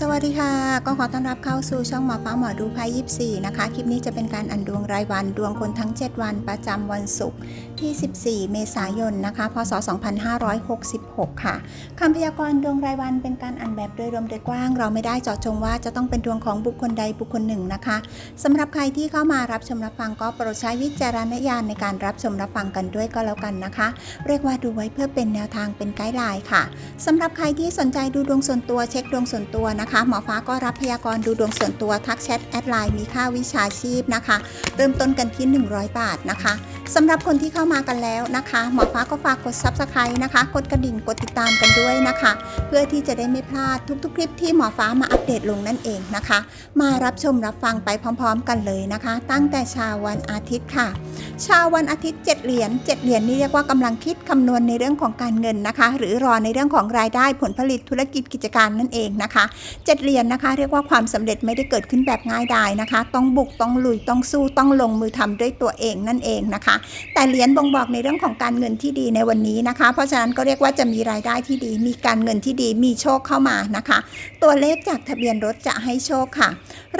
สวัสดีค่ะ ก็ขอต้อนรับเข้าสู่ช่องหมอฟ้าหมอดูไพ่ยิปซีนะคะ คลิปนี้จะเป็นการอันดวงรายวันดวงคนทั้ง 7 วันประจำวันศุกร์ที่ 14 เมษายนนะคะ พศ 2566 ค่ะคำพยากรณ์ดวงรายวันเป็นการอ่านแบบโดยรวมโดยกว้าง เราไม่ได้เจาะจงว่าจะต้องเป็นดวงของบุคคลใดบุคคลหนึ่งนะคะสำหรับใครที่เข้ามารับชมรับฟังก็โปรดใช้วิจารณญาณในการรับชมรับฟังกันด้วยก็แล้วกันนะคะ เรียกว่าดูไว้เพื่อเป็นแนวทางเป็นไกด์ไลน์ค่ะสำหรับใครที่สนใจดูดวงส่วนตัวเช็คดวงส่วนตัวนะคะ หมอฟ้าก็รับพยากรณ์ดูดวงส่วนตัวทักแชทแอดไลน์มีค่าวิชาชีพนะคะ เริ่มต้นกันที่ 100 บาทนะคะ สำหรับคนที่เข้ามากันแล้วนะคะหมอฟ้าก็ฝากกด Subscribe นะคะ กดกระดิ่งกดติดตามกันด้วยนะคะ เพื่อที่จะได้ไม่พลาดทุกๆ คลิปที่หมอฟ้ามาอัปเดตลงนั่นเองนะคะ มารับชมรับฟังไปพร้อม ๆ กันเลยนะคะ ตั้งแต่ชาววันอาทิตย์ค่ะ ชาววันอาทิตย์ 7 เหรียญ7เหรียญนี่เรียกว่ากำลังคิดคำนวณในเรื่องของการเงินนะคะ หรือรอในเรื่องของรายได้ผลผลิตธุรกิจกิจการนั่นเองนะคะ7เหรียญนะคะ เรียกว่าความสำเร็จไม่ได้เกิดขึ้นแบบง่ายดายนะคะ ต้องบุกต้องลุยต้องสู้ต้องลงมือทำด้วยตัวเองนั่นเองนะคะแต่เหรียญบ่งบอกในเรื่องของการเงินที่ดีในวันนี้นะคะ เพราะฉะนั้นก็เรียกว่าจะมีรายได้ที่ดี มีการเงินที่ดี มีโชคเข้ามานะคะ ตัวเลขจากทะเบียนรถจะให้โชคค่ะ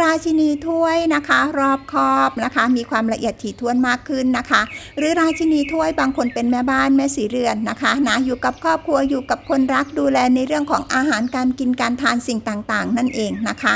ราชินีถ้วยนะคะ รอบคอบนะคะ มีความละเอียดถี่ถ้วนมากขึ้นนะคะ หรือราชินีถ้วยบางคนเป็นแม่บ้านแม่สีเรือนนะคะนะอยู่กับครอบครัวอยู่กับคนรักดูแลในเรื่องของอาหารการกินการทานสิ่งต่างๆ นั่นเองนะคะ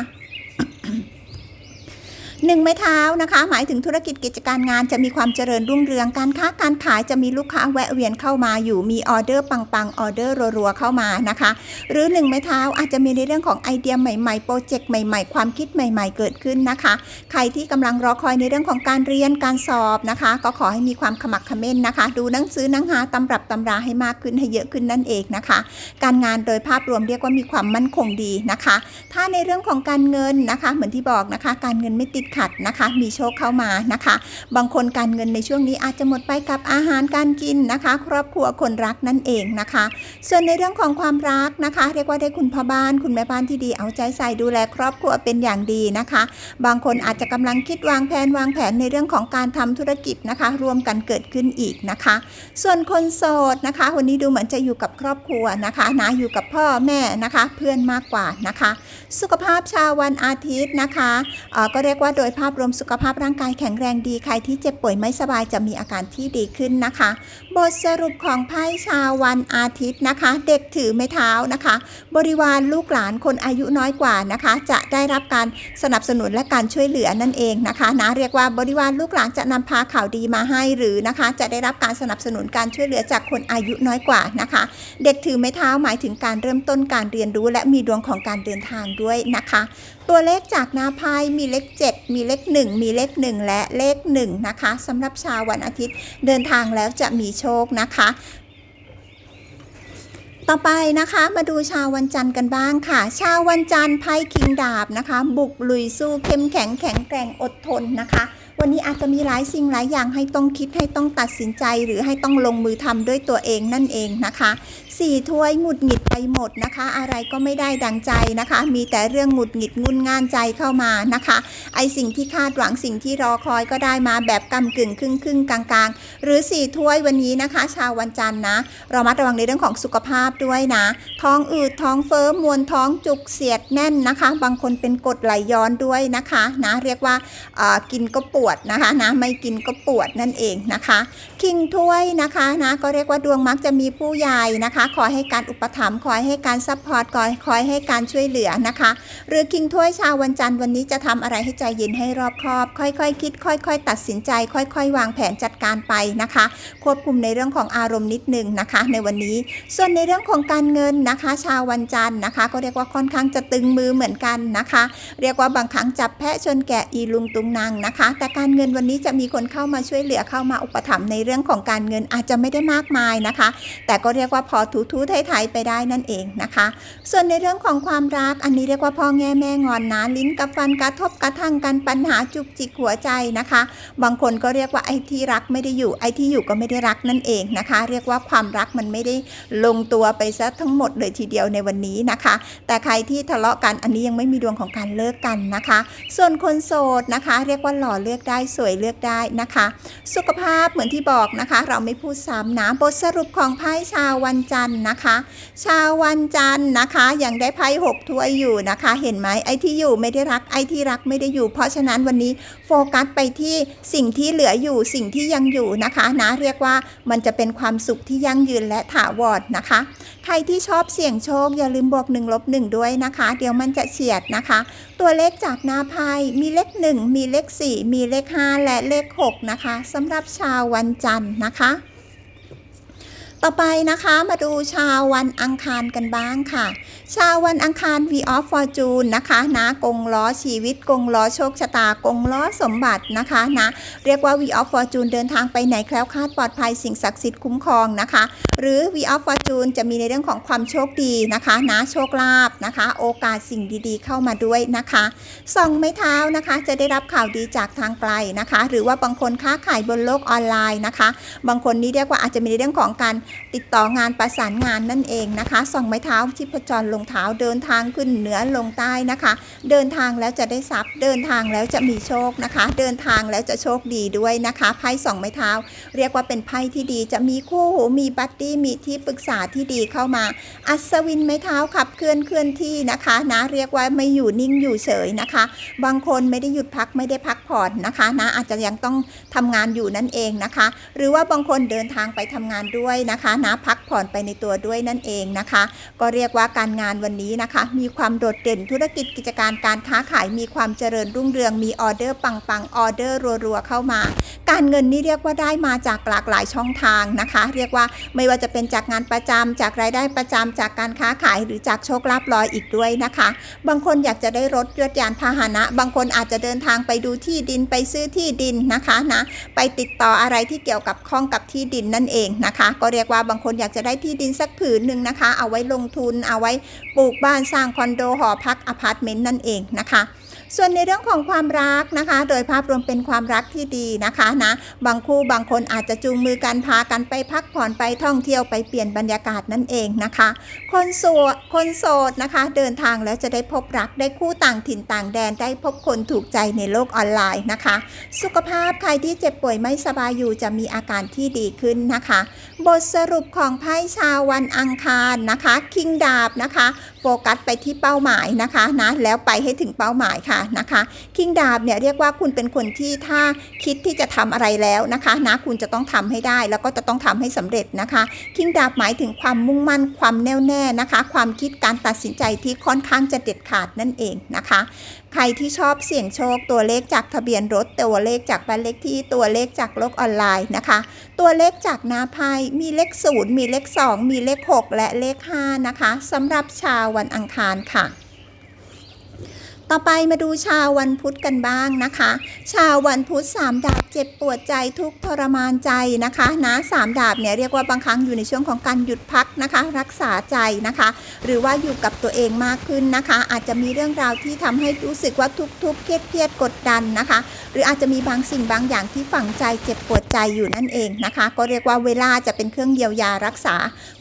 หนึ่งไม้เท้านะคะ หมายถึงธุรกิจกิจการงานจะมีความเจริญรุ่งเรืองการค้าการขายจะมีลูกค้าแวะเวียนเข้ามาอยู่มีออเดอร์ปังๆออเดอร์รัวๆเข้ามานะคะ หรือหนึ่งไม้เท้าอาจจะมีในเรื่องของไอเดียใหม่ๆโปรเจกต์ใหม่ๆ ความคิดใหม่ ๆ เกิดขึ้นนะคะ ใครที่กำลังรอคอยในเรื่องของการเรียนการสอบนะคะ ก็ขอให้มีความขมักขม้นนะคะ ดูหนังสือหนังหาตำรับตำราให้มากขึ้นให้เยอะขึ้นนั่นเองนะคะ การงานโดยภาพรวมเรียกว่ามีความมั่นคงดีนะคะ ถ้าในเรื่องของการเงินนะคะ เหมือนที่บอกนะคะ การเงินไม่ติดขัดนะคะ มีโชคเข้ามานะคะ บางคนการเงินในช่วงนี้อาจจะหมดไปกับอาหารการกินนะคะ ครอบครัวคนรักนั่นเองนะคะ ส่วนในเรื่องของความรักนะคะ เรียกว่าได้คุณพ่อบ้าน คุณแม่บ้านที่ดีเอาใจใส่ดูแลครอบครัวเป็นอย่างดีนะคะ บางคนอาจจะกำลังคิดวางแผนวางแผนในเรื่องของการทำธุรกิจนะคะรวมกันเกิดขึ้นอีกนะคะ ส่วนคนโสดนะคะ วันนี้ดูเหมือนจะอยู่กับครอบครัวนะคะนะอยู่กับพ่อแม่นะคะ เพื่อนมากกว่านะคะ สุขภาพชาววันอาทิตย์นะคะเออก็เรียกว่าโดยภาพรวมสุขภาพร่างกายแข็งแรงดี ใครที่เจ็บป่วยไม่สบายจะมีอาการที่ดีขึ้นนะคะ บทสรุปของไพ่ชาววันอาทิตย์นะคะ เด็กถือไม้เท้านะคะ บริวารลูกหลานคนอายุน้อยกว่านะคะ จะได้รับการสนับสนุนและการช่วยเหลือนั่นเองนะคะนะเรียกว่าบริวารลูกหลานจะนำพาข่าวดีมาให้หรือนะคะ จะได้รับการสนับสนุนการช่วยเหลือจากคนอายุน้อยกว่านะคะ เด็กถือไม้เท้าหมายถึงการเริ่มต้นการเรียนรู้ และมีดวงของการเดินทางด้วยนะคะ ตัวเลขจากหน้าไพ่มีเลข 7 มีเลข 1 มีเลข 1 และเลข 1 นะคะสำหรับชาววันอาทิตย์เดินทางแล้วจะมีโชคนะคะต่อไปนะคะมาดูชาววันจันทร์กันบ้างค่ะ ชาววันจันทร์ไพ่คิงดาบนะคะ บุกลุยสู้เข้มแข็งแข็งแกร่งอดทนนะคะ วันนี้อาจจะมีหลายสิ่งหลายอย่างให้ต้องคิดให้ต้องตัดสินใจ หรือให้ต้องลงมือทำด้วยตัวเองนั่นเองนะคะ สี่ถ้วยหงุดหงิดไปหมดนะคะ อะไรก็ไม่ได้ดังใจนะคะ มีแต่เรื่องหงุดหงิดงุนง่านใจเข้ามานะคะ ไอสิ่งที่คาดหวังสิ่งที่รอคอยก็ได้มาแบบกำกึ่งครึ่งครึ่งกลางกลางๆหรือสี่ถ้วยวันนี้นะคะ ชาววันจันทร์นะเรามัดระวังในเรื่องของสุขภาพด้วยนะ ท้องอืดท้องเฟ้อมวนท้องจุกเสียดแน่นนะคะ บางคนเป็นกดไหลย้อนด้วยนะคะนะเรียกว่ากินก็ปวดนะคะนะไม่กินก็ปวดนั่นเองนะคะ คิงถ้วยนะคะนะก็เรียกว่าดวงมักจะมีผู้ใหญ่นะคะคอยให้การอุปถัมภ์คอยให้การซัพพอร์ตคอยคอยให้การช่วยเหลือนะคะหรือคิงถ้วยชาววันจันทร์วันนี้จะทำอะไรให้ใจเย็นให้รอบคอบ ค่อยๆคคิด ค่อย ๆ ตัดสินใจ ค่อย ๆ วางแผนจัดการไปนะคะ ควบคุมในเรื่องของอารมณ์นิดนึงนะคะ ในวันนี้ ส่วนในเรื่องของการเงินนะคะ ชาววันจันทร์นะคะ ก็เรียกว่าค่อนข้างจะตึงมือเหมือนกันนะคะ เรียกว่าบางครั้งจับแพะชนแกะอีลุงตุงนางนะคะ แต่การเงินวันนี้จะมีคนเข้ามาช่วยเหลือเข้ามาอุปถัมภ์ในเรื่องของการเงินอาจจะไม่ได้มากมายนะคะ แต่ก็เรียกว่าพอทูๆไทยๆไปได้นั่นเองนะคะ ส่วนในเรื่องของความรักอันนี้เรียกว่าพ่อแง่แม่งอนนะลิ้นกับฟันกระทบกระทั่งกันปัญหาจุกจิกหัวใจนะคะ บางคนก็เรียกว่าไอ้ที่รักไม่ได้อยู่ไอ้ที่อยู่ก็ไม่ได้รักนั่นเองนะคะ เรียกว่าความรักมันไม่ได้ลงตัวไปซะทั้งหมดเลยทีเดียวในวันนี้นะคะ แต่ใครที่ทะเลาะกันอันนี้ยังไม่มีดวงของการเลิกกันนะคะ ส่วนคนโสดนะคะ เรียกว่าหล่อเลือกได้สวยเลือกได้นะคะ สุขภาพเหมือนที่บอกนะคะ เราไม่พูดซ้ำนะบทสรุปของไพ่ชาววันจันทร์นะคะ ชาววันจันทร์นะคะยังได้ไพ่หกถ้วยอยู่นะคะ เห็นไหมไอ้ที่อยู่ไม่ได้รักไอ้ที่รักไม่ได้อยู่ เพราะฉะนั้นวันนี้โฟกัสไปที่สิ่งที่เหลืออยู่สิ่งที่ยังอยู่นะคะนะเรียกว่ามันจะเป็นความสุขที่ยั่งยืนและถาวรนะคะ ใครที่ชอบเสี่ยงโชคอย่าลืมบวก1ลบ1ด้วยนะคะ เดี๋ยวมันจะเฉียดนะคะ ตัวเลขจากหน้าไพ่มีเลข1มีเลข4มีเลข5และเลข6นะคะสำหรับชาววันจันทร์นะคะ ต่อไปนะคะมาดูชาววันอังคารกันบ้างค่ะ ชาววันอังคาร V of Fortune นะคะนะกงล้อชีวิตกงล้อโชคชะตากงล้อสมบัตินะคะนะเรียกว่า V of Fortune เดินทางไปไหนแคล้วคลาดปลอดภัยสิ่งศักดิ์สิทธิ์คุ้มครองนะคะ หรือ V of Fortune จะมีในเรื่องของความโชคดีนะคะนะโชคลาภนะคะ โอกาสสิ่งดีๆ เข้ามาด้วยนะคะส่องไม้เท้านะคะ จะได้รับข่าวดีจากทางไกลนะคะ หรือว่าบางคนค้าขายบนโลกออนไลน์นะคะ บางคนนี่เรียกว่าอาจจะมีในเรื่องของการติดต่องานประสานงานนั่นเองนะคะส่องไม้เท้าที่พจรลงเท้าเดินทางขึ้นเหนือลงใต้นะคะ เดินทางแล้วจะได้ทรัพย์ เดินทางแล้วจะมีโชคนะคะ เดินทางแล้วจะโชคดีด้วยนะคะไพ่สองไม้เท้า เรียกว่าเป็นไพ่ที่ดีจะมีคู่หูมีบัดดี้มีที่ปรึกษาที่ดีเข้ามา อัศวินไม้เท้าขับเคลื่อนเคลื่อนที่นะคะนะเรียกว่าไม่อยู่นิ่งอยู่เฉยนะคะ บางคนไม่ได้หยุดพักไม่ได้พักผ่อนนะคะนะอาจจะยังต้องทำงานอยู่นั่นเองนะคะ หรือว่าบางคนเดินทางไปทำงานด้วยนะคะนะพักผ่อนไปในตัวด้วยนั่นเองนะคะ ก็เรียกว่าการงานวันนี้นะคะ มีความโดดเด่นธุรกิจกิจการการค้าขายมีความเจริญรุ่งเรืองมีออเดอร์ปังๆออเดอร์รัวๆเข้ามา การเงินนี่เรียกว่าได้มาจากหลากหลายช่องทางนะคะ เรียกว่าไม่ว่าจะเป็นจากงานประจำจากรายได้ประจำจากการค้าขายหรือจากโชคลาภลอยอีกด้วยนะคะ บางคนอยากจะได้รถยวดยานพาหนะ บางคนอาจจะเดินทางไปดูที่ดินไปซื้อที่ดินนะคะนะไปติดต่ออะไรที่เกี่ยวกับข้องกับที่ดินนั่นเองนะคะ ก็เรียกว่าบางคนอยากจะได้ที่ดินสักผืนหนึ่งนะคะ เอาไว้ลงทุน เอาไว้ปลูกบ้านสร้างคอนโดหอพักอพาร์ตเมนต์นั่นเองนะคะ ส่วนในเรื่องของความรักนะคะ โดยภาพรวมเป็นความรักที่ดีนะคะนะบางคู่บางคนอาจจะจูงมือกันพากันไปพักผ่อนไปท่องเที่ยวไปเปลี่ยนบรรยากาศนั่นเองนะคะ คนโสดคนโสดนะคะ เดินทางแล้วจะได้พบรักได้คู่ต่างถิ่นต่างแดนได้พบคนถูกใจในโลกออนไลน์นะคะ สุขภาพใครที่เจ็บป่วยไม่สบายอยู่จะมีอาการที่ดีขึ้นนะคะ บทสรุปของไพ่ชาววันอังคารนะคะ คิงดาบนะคะ โฟกัสไปที่เป้าหมายนะคะนะแล้วไปให้ถึงเป้าหมายค่ะนะคะคิงดาบเนี่ยเรียกว่าคุณเป็นคนที่ถ้าคิดที่จะทำอะไรแล้วนะคะนะคุณจะต้องทำให้ได้แล้วก็จะต้องทำให้สำเร็จนะคะคิงดาบหมายถึงความมุ่งมั่นความแน่วแน่นะคะ ความคิดการตัดสินใจที่ค่อนข้างจะเด็ดขาดนั่นเองนะคะใครที่ชอบเสี่ยงโชคตัวเลขจากทะเบียนรถตัวเลขจากบ้านเลขที่ตัวเลขจากโลกออนไลน์นะคะ ตัวเลขจากนาไพ่มีเลข0มีเลข 2 มีเลข 6 และเลข5นะคะสำหรับชาววันอังคารค่ะ ต่อไปมาดูชาววันพุธกันบ้างนะคะ ชาววันพุธสามดาบเจ็บปวดใจทุกทรมานใจนะคะนะสามดาบเนี่ยเรียกว่าบางครั้งอยู่ในช่วงของการหยุดพักนะคะ รักษาใจนะคะ หรือว่าอยู่กับตัวเองมากขึ้นนะคะ อาจจะมีเรื่องราวที่ทำให้รู้สึกว่าทุกข์ๆเครียดเครียดกดดันนะคะ หรืออาจจะมีบางสิ่งบางอย่างที่ฝังใจเจ็บปวดใจอยู่นั่นเองนะคะ ก็เรียกว่าเวลาจะเป็นเครื่องเยียวยารักษา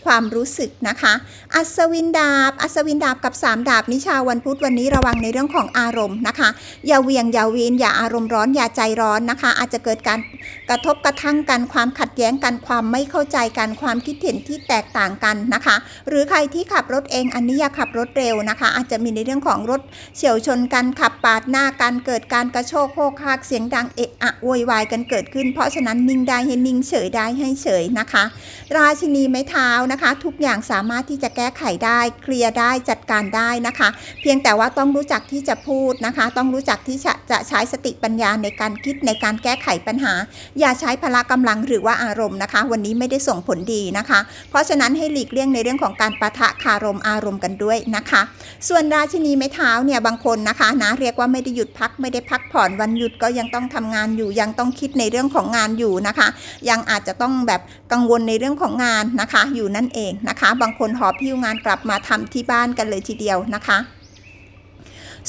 ความรู้สึกนะคะ อัศวินดาบ อัศวินดาบกับ 3 ดาบนิชาววันพุธวันนี้ระวังในเรื่องของอารมณ์นะคะ อย่าเวียงอย่าวีนอย่าอารมณ์ร้อนอย่าใจร้อนนะคะ อาจจะเกิดการกระทบกระทั่งกันความขัดแย้งกันความไม่เข้าใจกันความคิดเห็นที่แตกต่างกันนะคะ หรือใครที่ขับรถเองอันนี้อย่าขับรถเร็วนะคะ อาจจะมีในเรื่องของรถเฉียวชนกันขับปาดหน้ากันเกิดการกระโชกโคกคากเสียงดังเอะอะโวยวายกันเกิดขึ้น เพราะฉะนั้นนิ่งได้ให้นิ่งเฉยได้ให้เฉยนะคะ ราชินีไม้เท้านะคะ ทุกอย่างสามารถที่จะแก้ไขได้เคลียร์ได้จัดการได้นะคะ เพียงแต่ว่าต้องรู้จักที่จะพูดนะคะ ต้องรู้จักที่จะจะใช้สติปัญญาในการคิดในการแก้ไขปัญหา อย่าใช้พละกำลังหรือว่าอารมณ์นะคะ วันนี้ไม่ได้ส่งผลดีนะคะ เพราะฉะนั้นให้หลีกเลี่ยงในเรื่องของการประทะคารมอารมณ์กันด้วยนะคะ ส่วนราชินีไม้เท้าเนี่ยบางคนนะคะนะเรียกว่าไม่ได้หยุดพักไม่ได้พักผ่อนวันหยุดก็ยังต้องทำงานอยู่ ยังต้องคิดในเรื่องของงานอยู่นะคะ ยังอาจจะต้องแบบกังวลในเรื่องของงานนะคะ อยู่นั่นเองนะคะ บางคนหอบพิ้วงานกลับมาทำที่บ้านกันเลยทีเดียวนะคะ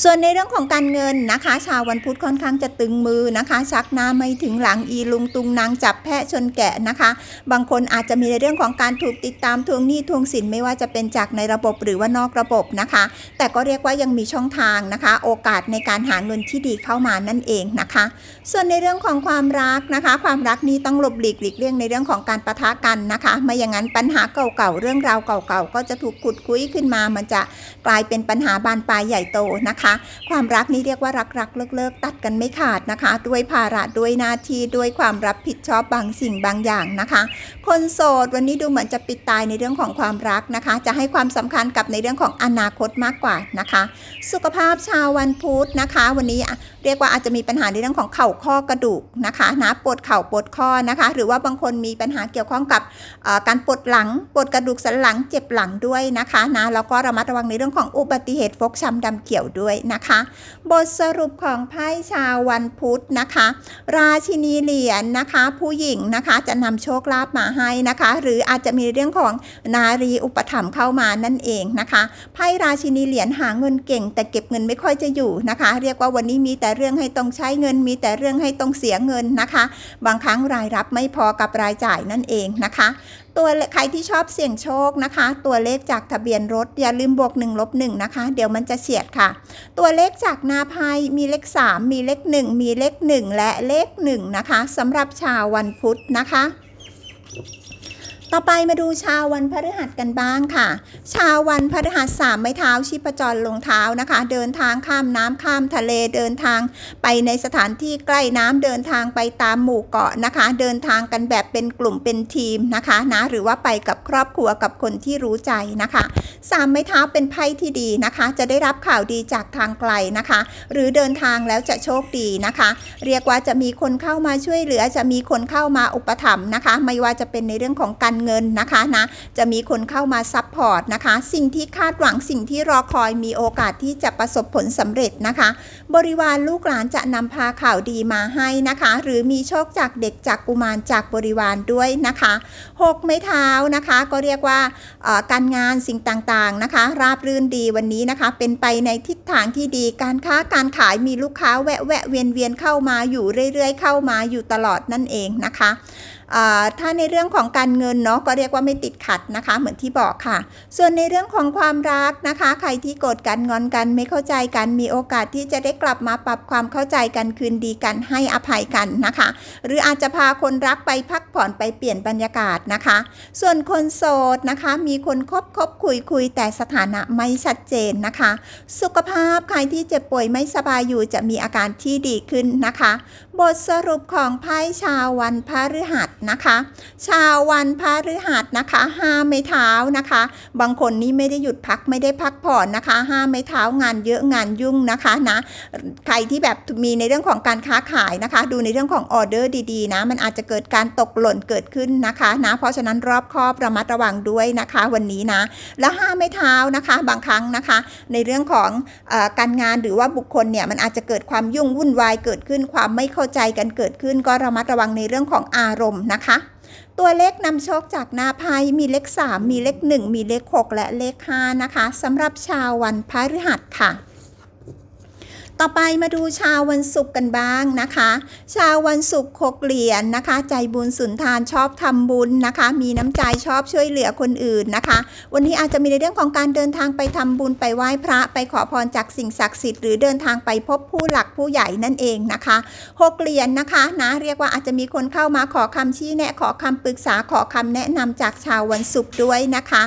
ส่วนในเรื่องของการเงินนะคะ ชาววันพุธค่อนข้างจะตึงมือนะคะ ชักหน้าไม่ถึงหลังอีลุงตุงนางจับแพะชนแกะนะคะ บางคนอาจจะมีในเรื่องของการถูกติดตามทวงหนี้ทวงสินไม่ว่าจะเป็นจากในระบบหรือว่านอกระบบนะคะ แต่ก็เรียกว่ายังมีช่องทางนะคะ โอกาสในการหาเงินที่ดีเข้ามานั่นเองนะคะ ส่วนในเรื่องของความรักนะคะ ความรักนี้ต้องหลบหลีกหลีกเลี่ยงในเรื่องของการประทะกันนะคะ ไม่อย่างนั้นปัญหาเก่าๆเรื่องราวเก่าๆก็จะถูกขุดคุ้ยขึ้นมา มันจะกลายเป็นปัญหาบานปลายใหญ่โตนะคะความรักนี้เรียกว่ารักรักเลิกเลิกตัดกันไม่ขาดนะคะ ด้วยภาระด้วยหน้าที่ด้วยความรับผิดชอบบางสิ่งบางอย่างนะคะ คนโสดวันนี้ดูเหมือนจะปิดตายในเรื่องของความรักนะคะ จะให้ความสำคัญกับในเรื่องของอนาคตมากกว่านะคะ สุขภาพชาววันพุธนะคะ วันนี้เรียกว่าอาจจะมีปัญหาในเรื่องของเข่าข้อกระดูกนะคะนะปวดเข่าปวดข้อนะคะ หรือว่าบางคนมีปัญหาเกี่ยวข้องกับการปวดหลังปวดกระดูกสันหลังเจ็บหลังด้วยนะคะนะแล้วก็ระมัดระวังในเรื่องของอุบัติเหตุฟกช้ำดำเขียวด้วยนะคะ บทสรุปของไพ่ชาววันพุธนะคะ ราชินีเหรียญนะคะ ผู้หญิงนะคะจะนำโชคลาภมาให้นะคะ หรืออาจจะมีเรื่องของนารีอุปถัมภ์เข้ามานั่นเองนะคะไพ่ราชินีเหรียญหาเงินเก่ง แต่เก็บเงินไม่ค่อยจะอยู่นะคะ เรียกว่าวันนี้มีแต่เรื่องให้ต้องใช้เงิน มีแต่เรื่องให้ต้องเสียเงินนะคะ บางครั้งรายรับไม่พอกับรายจ่ายนั่นเองนะคะ ตัวใครที่ชอบเสี่ยงโชคนะคะ ตัวเลขจากทะเบียนรถอย่าลืมบวก1ลบ1นะคะ เดี๋ยวมันจะเฉียดค่ะ ตัวเลขจากนาไพ่มีเลข 3 มีเลข 1 มีเลข 1 และเลข1นะคะสำหรับชาววันพุธนะคะ ต่อไปมาดูชาววันพฤหัสกันบ้างค่ะ ชาววันพฤหัสสามไม้เท้าชีพจรลงเท้านะคะ เดินทางข้ามน้ำข้ามทะเลเดินทางไปในสถานที่ใกล้น้ำเดินทางไปตามหมู่เกาะนะคะ เดินทางกันแบบเป็นกลุ่มเป็นทีมนะคะนะหรือว่าไปกับครอบครัวกับคนที่รู้ใจนะคะสามไม้เท้าเป็นไพ่ที่ดีนะคะ จะได้รับข่าวดีจากทางไกลนะคะ หรือเดินทางแล้วจะโชคดีนะคะ เรียกว่าจะมีคนเข้ามาช่วยเหลือจะมีคนเข้ามาอุปถัมภ์นะคะ ไม่ว่าจะเป็นในเรื่องของการเงินนะคะนะจะมีคนเข้ามาซัพพอร์ตนะคะสิ่งที่คาดหวังสิ่งที่รอคอยมีโอกาสที่จะประสบผลสำเร็จนะคะ บริวารลูกหลานจะนำพาข่าวดีมาให้นะคะ หรือมีโชคจากเด็กจากกุมารจากบริวารด้วยนะคะหกไม้เท้านะคะก็เรียกว่าการงานสิ่งต่างๆนะคะ ราบรื่นดีวันนี้นะคะ เป็นไปในทิศทางที่ดีการค้าการขายมีลูกค้าแวะแวะเวียนเวียนเข้ามาอยู่เรื่อยๆ เข้ามาอยู่ตลอดนั่นเองนะคะ ถ้าในเรื่องของการเงินเนาะก็เรียกว่าไม่ติดขัดนะคะ เหมือนที่บอกค่ะ ส่วนในเรื่องของความรักนะคะ ใครที่โกรธกันงอนกันไม่เข้าใจกันมีโอกาสที่จะได้กลับมาปรับความเข้าใจกันคืนดีกันให้อภัยกันนะคะ หรืออาจจะพาคนรักไปพักผ่อนไปเปลี่ยนบรรยากาศนะคะ ส่วนคนโสดนะคะ มีคนคบคบคุยคุยแต่สถานะไม่ชัดเจนนะคะ สุขภาพใครที่เจ็บป่วยไม่สบายอยู่จะมีอาการที่ดีขึ้นนะคะ บทสรุปของไพ่ชาววันพฤหัสนะคะ ชาววันพฤหัสนะคะห้าไม้เท้านะคะ บางคนนี่ไม่ได้หยุดพักไม่ได้พักผ่อนนะคะห้าไม้เท้างานเยอะงานยุ่งนะคะนะใครที่แบบมีในเรื่องของการค้าขายนะคะ ดูในเรื่องของออเดอร์ดีๆนะมันอาจจะเกิดการตกหล่นเกิดขึ้นนะคะนะเพราะฉะนั้นรอบคอบระมัดระวังด้วยนะคะวันนี้นะ แล้วห้าไม้เท้านะคะบางครั้งนะคะ ในเรื่องของอการงานหรือว่าบุคคลเนี่ยมันอาจจะเกิดความยุ่งวุ่นวายเกิดขึ้น ความไม่เข้าใจกันเกิดขึ้น ก็ระมัดระวังในเรื่องของอารมณ์นะคะ ตัวเลขนำโชคจากหน้าไพ่มีเลข 3 มีเลข 1 มีเลข 6 และเลข 5 นะคะสำหรับชาววันพฤหัสค่ะ ต่อไปมาดูชาววันศุกร์กันบ้างนะคะ ชาววันศุกร์หกเหรียญนะคะ ใจบุญสุนทานชอบทำบุญนะคะ มีน้ำใจชอบช่วยเหลือคนอื่นนะคะ วันนี้อาจจะมีในเรื่องของการเดินทางไปทำบุญไปไหว้พระไปขอพรจากสิ่งศักดิ์สิทธิ์หรือเดินทางไปพบผู้หลักผู้ใหญ่นั่นเองนะคะหกเหรียญนะคะนะเรียกว่าอาจจะมีคนเข้ามาขอคำชี้แนะขอคำปรึกษาขอคำแนะนำจากชาววันศุกร์ด้วยนะคะ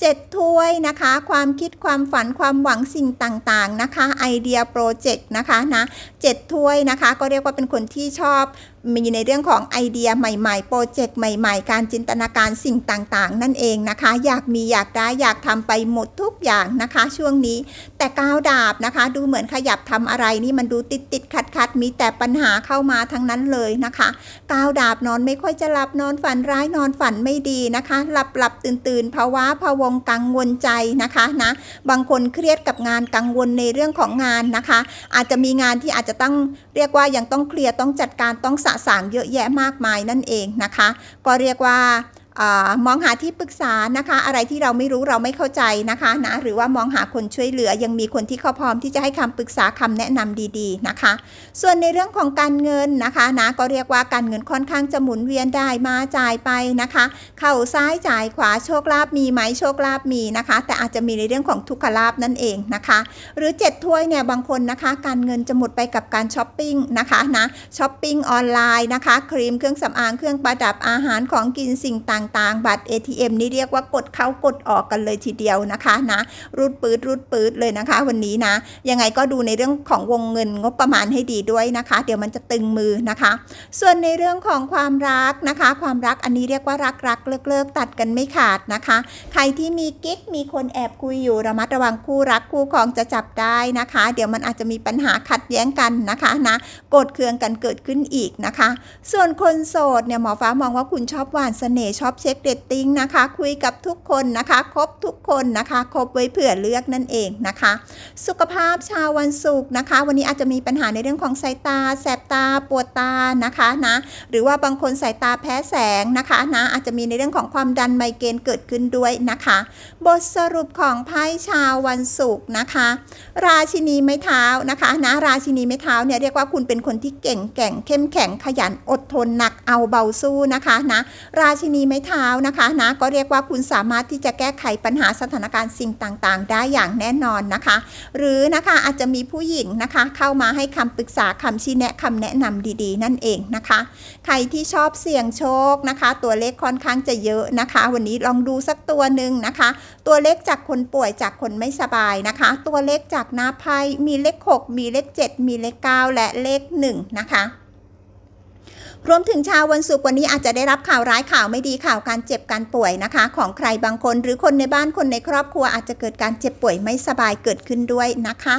เจ็ดถ้วยนะคะ ความคิดความฝันความหวังสิ่งต่างๆนะคะไอเดียโปรเจกต์นะคะนะเจ็ดถ้วยนะคะ ก็เรียกว่าเป็นคนที่ชอบ มีในเรื่องของไอเดียใหม่ๆ โปรเจกต์ใหม่ๆ การจินตนาการสิ่งต่างๆ นั่นเองนะคะ อยากมีอยากได้อยากทำไปหมดทุกอย่างนะคะ ช่วงนี้ แต่ก้าวดาบนะคะ ดูเหมือนขยับทำอะไรนี่มันดูติดติดขัดขัดๆมีแต่ปัญหาเข้ามาทั้งนั้นเลยนะคะก้าวดาบนอนไม่ค่อยจะหลับนอนฝันร้ายนอนฝันไม่ดีนะคะ หลับหลับตื่นตื่นภาวะพะวงกังวลใจนะคะนะบางคนเครียดกับงานกังวลในเรื่องของงานนะคะ อาจจะมีงานที่อาจจะต้องเรียกว่ายังต้องเคลียร์ต้องจัดการต้องสะสางเยอะแยะมากมายนั่นเองนะคะ ก็เรียกว่าอา มองหาที่ปรึกษานะคะ อะไรที่เราไม่รู้เราไม่เข้าใจนะคะนะหรือว่ามองหาคนช่วยเหลือยังมีคนที่เขาพร้อมที่จะให้คำปรึกษาคำแนะนำดีๆนะคะ ส่วนในเรื่องของการเงินนะคะนะก็เรียกว่าการเงินค่อนข้างจะหมุนเวียนได้มาจ่ายไปนะคะ เข้าซ้ายจ่ายขวาโชคลาภมีไหมโชคลาภมีนะคะ แต่อาจจะมีในเรื่องของทุกขลาภนั่นเองนะคะ หรือ 7 ถ้วยเนี่ยบางคนนะคะ การเงินจะหมดไปกับการช้อปปิ้งนะคะนะช้อปปิ้งออนไลน์นะคะ ครีมเครื่องสำอางเครื่องประดับอาหารของกินสิ่งต่างๆ บัตร ATM นี่เรียกว่ากดเข้ากดออกกันเลยทีเดียวนะคะนะรูดปืดรูดปืดเลยนะคะ วันนี้นะยังไงก็ดูในเรื่องของวงเงินงบประมาณให้ดีด้วยนะคะ เดี๋ยวมันจะตึงมือนะคะ ส่วนในเรื่องของความรักนะคะ ความรักอันนี้เรียกว่ารักรักเลิกเลิกตัดกันไม่ขาดนะคะ ใครที่มีกิ๊กมีคนแอบคุยอยู่ระมัดระวังคู่รักคู่ครองจะจับได้นะคะ เดี๋ยวมันอาจจะมีปัญหาขัดแย้งกันนะคะนะโกรธเคืองกันเกิดขึ้นอีกนะคะ ส่วนคนโสดเนี่ยหมอฟ้ามองว่าคุณชอบหวานเสน่ห์ชอบเช็คเดตติ้งนะคะ คุยกับทุกคนนะคะคบทุกคนนะคะคบไว้เผื่อเลือกนั่นเองนะคะ สุขภาพชาววันศุกร์นะคะ วันนี้อาจจะมีปัญหาในเรื่องของสายตา แสบตาปวดตานะคะนะหรือว่าบางคนสายตาแพ้แสงนะคะนะอาจจะมีในเรื่องของความดันไมเกรนเกิดขึ้นด้วยนะคะ บทสรุปของไพ่ชาววันศุกร์นะคะ ราชินีไม้เท้านะคะนะราชินีไม้เท้าเนี่ยเรียกว่าคุณเป็นคนที่เก่งแก่งเข้มแข็งขยันอดทนหนักเอาเบาสู้นะคะนะราชินีไม้เท้านะคะนะก็เรียกว่าคุณสามารถที่จะแก้ไขปัญหาสถานการณ์สิ่งต่างๆ ได้อย่างแน่นอนนะคะ หรือนะคะอาจจะมีผู้หญิงนะคะ เข้ามาให้คำปรึกษาคำชี้แนะคำแนะนำดีๆ นั่นเองนะคะ ใครที่ชอบเสี่ยงโชคนะคะ ตัวเลขค่อนข้างจะเยอะนะคะ วันนี้ลองดูสักตัวหนึ่งนะคะ ตัวเลขจากคนป่วยจากคนไม่สบายนะคะ ตัวเลขจากหน้าไพ่มีเลข 6 มีเลข 7 มีเลข 9 และเลข1นะคะ รวมถึงชาววันศุกร์วันนี้อาจจะได้รับข่าวร้ายข่าวไม่ดีข่าวการเจ็บการป่วยนะคะ ของใครบางคนหรือคนในบ้านคนในครอบครัวอาจจะเกิดการเจ็บป่วยไม่สบายเกิดขึ้นด้วยนะคะ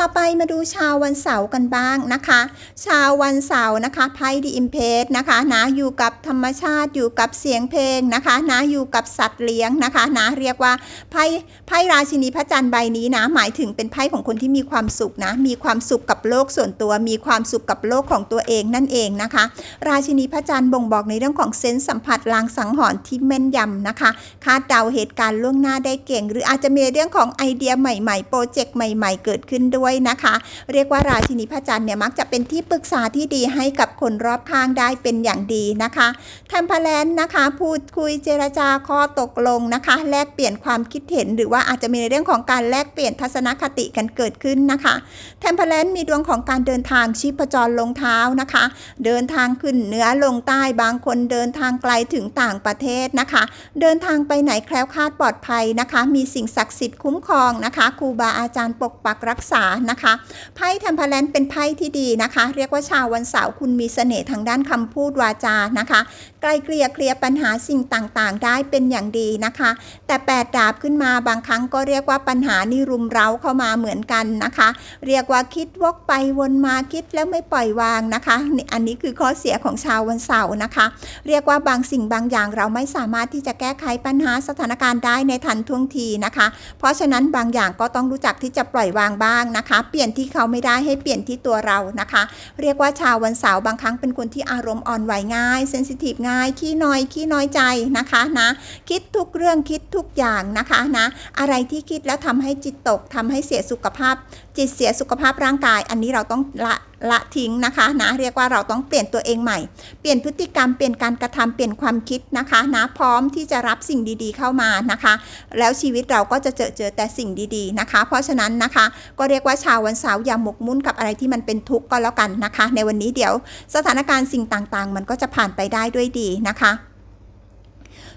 ต่อไปมาดูชาววันเสาร์กันบ้างนะคะ ชาววันเสาร์นะคะไพ่ดีอิมเพสนะคะนะอยู่กับธรรมชาติอยู่กับเสียงเพลงนะคะนะอยู่กับสัตว์เลี้ยงนะคะนะเรียกว่าไพ่ไพ่ราชินีพระจันทร์ใบนี้นะหมายถึงเป็นไพ่ของคนที่มีความสุขนะมีความสุขกับโลกส่วนตัว มีความสุขกับโลกของตัวเองนั่นเองนะคะ ราชินีพระจันทร์บ่งบอกในเรื่องของเซนส์สัมผัสลางสังหรณ์ที่แม่นยำนะคะ คาดเดาเหตุการณ์ล่วงหน้าได้เก่ง หรืออาจจะมีเรื่องของไอเดียใหม่ๆโปรเจกต์ใหม่ ๆ เกิดขึ้นด้วยนะคะ เรียกว่าราชินีพระจันทร์เนี่ยมักจะเป็นที่ปรึกษาที่ดีให้กับคนรอบข้างได้เป็นอย่างดีนะคะแทมเพลนนะคะ พูดคุยเจรจาข้อตกลงนะคะ แลกเปลี่ยนความคิดเห็น หรือว่าอาจจะมีในเรื่องของการแลกเปลี่ยนทัศนคติกันเกิดขึ้นนะคะแทมเพลนมีดวงของการเดินทางชีพจรลงเท้านะคะ เดินทางขึ้นเหนือลงใต้บางคนเดินทางไกลถึงต่างประเทศนะคะ เดินทางไปไหนแคล้วคลาดปลอดภัยนะคะ มีสิ่งศักดิ์สิทธิ์คุ้มครองนะคะครูบาอาจารย์ปกปักรักษานะคะไพ่เทมเพลนเป็นไพ่ที่ดีนะคะ เรียกว่าชาววันเสาร์คุณมีเสน่ห์ทางด้านคำพูดวาจานะคะไกลเกลี่ยเคลียร์ปัญหาสิ่งต่างๆ ได้เป็นอย่างดีนะคะ แต่แปดดาบขึ้นมาบางครั้งก็เรียกว่าปัญหานี่รุมเร้าเข้ามาเหมือนกันนะคะ เรียกว่าคิดวกไปวนมาคิดแล้วไม่ปล่อยวางนะคะ อันนี้คือข้อเสียของชาววันเสาร์นะคะ เรียกว่าบางสิ่งบางอย่างเราไม่สามารถที่จะแก้ไขปัญหาสถานการณ์ได้ในทันท่วงทีนะคะ เพราะฉะนั้นบางอย่างก็ต้องรู้จักที่จะปล่อยวางบ้างนะคะเปลี่ยนที่เขาไม่ได้ให้เปลี่ยนที่ตัวเรานะคะ เรียกว่าชาววันเสาร์บางครั้งเป็นคนที่อารมณ์อ่อนไหวง่ายเซนซิทีฟง่ายขี้น้อยขี้น้อยใจนะคะนะคิดทุกเรื่องคิดทุกอย่างนะคะนะอะไรที่คิดแล้วทำให้จิตตกทำให้เสียสุขภาพ จิตเสียสุขภาพร่างกาย อันนี้เราต้องละละทิ้งนะคะนะเรียกว่าเราต้องเปลี่ยนตัวเองใหม่ เปลี่ยนพฤติกรรมเปลี่ยนการกระทำเปลี่ยนความคิดนะคะนะพร้อมที่จะรับสิ่งดีๆเข้ามานะคะ แล้วชีวิตเราก็จะเจอเจอแต่สิ่งดีๆนะคะ เพราะฉะนั้นนะคะก็เรียกว่าชาววันเสาร์อย่าหมกมุ่นกับอะไรที่มันเป็นทุกข์ก็แล้วกันนะคะ ในวันนี้เดี๋ยวสถานการณ์สิ่งต่างๆ มันก็จะผ่านไปได้ด้วยดีนะคะ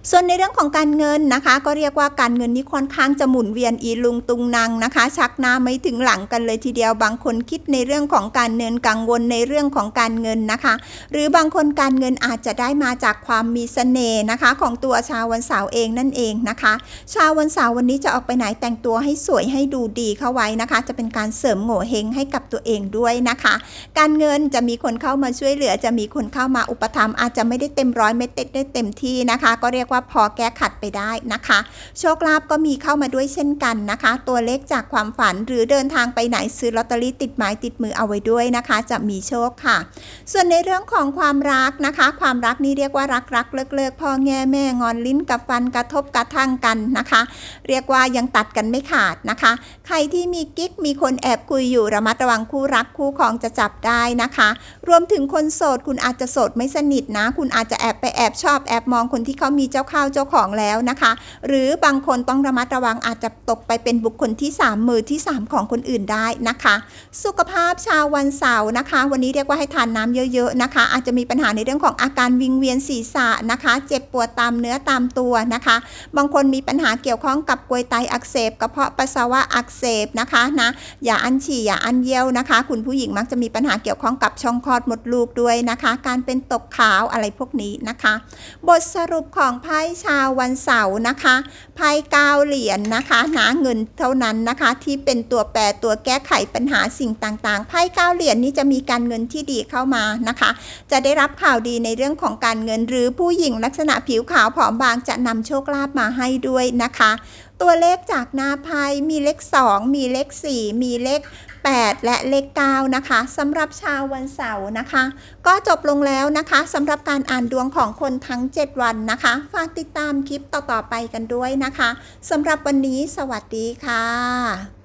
ส่วนในเรื่องของการเงินนะคะ ก็เรียกว่าการเงินนี้ค่อนข้างจะหมุนเวียนอีลุงตุงนางนะคะ ชักหน้าไม่ถึงหลังกันเลยทีเดียวบางคนคิดในเรื่องของการเงินกังวลในเรื่องของการเงินนะคะ หรือบางคนการเงินอาจจะได้มาจากความมีเสน่ห์นะคะ ของตัวชาววันเสาร์เองนั่นเองนะคะ ชาววันเสาร์วันนี้จะออกไปไหนแต่งตัวให้สวยให้ดูดีเข้าไว้นะคะ จะเป็นการเสริมโง่เฮงให้กับตัวเองด้วยนะคะ การเงินจะมีคนเข้ามาช่วยเหลือ จะมีคนเข้ามาอุปถัมภ์อาจจะไม่ได้เต็มร้อยไม่เต็มได้เต็มที่นะคะ ก็เรียกกว่าพอแก้ขัดไปได้นะคะ โชคลาภก็มีเข้ามาด้วยเช่นกันนะคะ ตัวเลขจากความฝันหรือเดินทางไปไหนซื้อลอตเตอรี่ติดไม้ติดมือเอาไว้ด้วยนะคะ จะมีโชคค่ะ ส่วนในเรื่องของความรักนะคะ ความรักนี่เรียกว่ารักรักเลิกเลิกพ่อแง่แม่งอนลิ้นกับฟันกระทบกระทั่งกันนะคะ เรียกว่ายังตัดกันไม่ขาดนะคะ ใครที่มีกิ๊กมีคนแอบคุยอยู่ระมัดระวังคู่รักคู่ครองจะจับได้นะคะ รวมถึงคนโสดคุณอาจจะโสดไม่สนิทนะ คุณอาจจะแอบไปแอบชอบแอบมองคนที่เขามีเจ้าข้าวเจ้าของแล้วนะคะ หรือบางคนต้องระมัดระวังอาจจะตกไปเป็นบุคคลที่ 3 มือที่ 3 ของคนอื่นได้นะคะ สุขภาพชาววันเสาร์นะคะ วันนี้เรียกว่าให้ทานน้ำเยอะๆนะคะ อาจจะมีปัญหาในเรื่องของอาการวิงเวียนศีรษะนะคะ เจ็บปวดตามเนื้อตามตัวนะคะ บางคนมีปัญหาเกี่ยวข้องกับกรวยไตอักเสบกระเพาะปัสสาวะอักเสบนะคะนะอย่าอั้นฉี่อย่าอั้นเยี่ยวนะคะ คุณผู้หญิงมักจะมีปัญหาเกี่ยวข้องกับช่องคลอดมดลูกด้วยนะคะ การเป็นตกขาวอะไรพวกนี้นะคะ บทสรุปของไพพ่ชาววันเสาร์นะคะไพ่เก้าเหรียญนะคะหนาเงินเท่านั้นนะคะ ที่เป็นตัวแปรตัวแก้ไขปัญหาสิ่งต่างๆไพ่เก้าเหรียญนี้จะมีการเงินที่ดีเข้ามานะคะ จะได้รับข่าวดีในเรื่องของการเงินหรือผู้หญิงลักษณะผิวขาวผอมบางจะนำโชคลาภมาให้ด้วยนะคะ ตัวเลขจากหน้าไพ่มีเลข 2 มีเลข 4 มีเลข 8 และเลข9นะคะสำหรับชาววันเสาร์นะคะ ก็จบลงแล้วนะคะสำหรับการอ่านดวงของคนทั้ง 7 วันนะคะ ฝากติดตามคลิปต่อๆไปกันด้วยนะคะสำหรับวันนี้สวัสดีค่ะ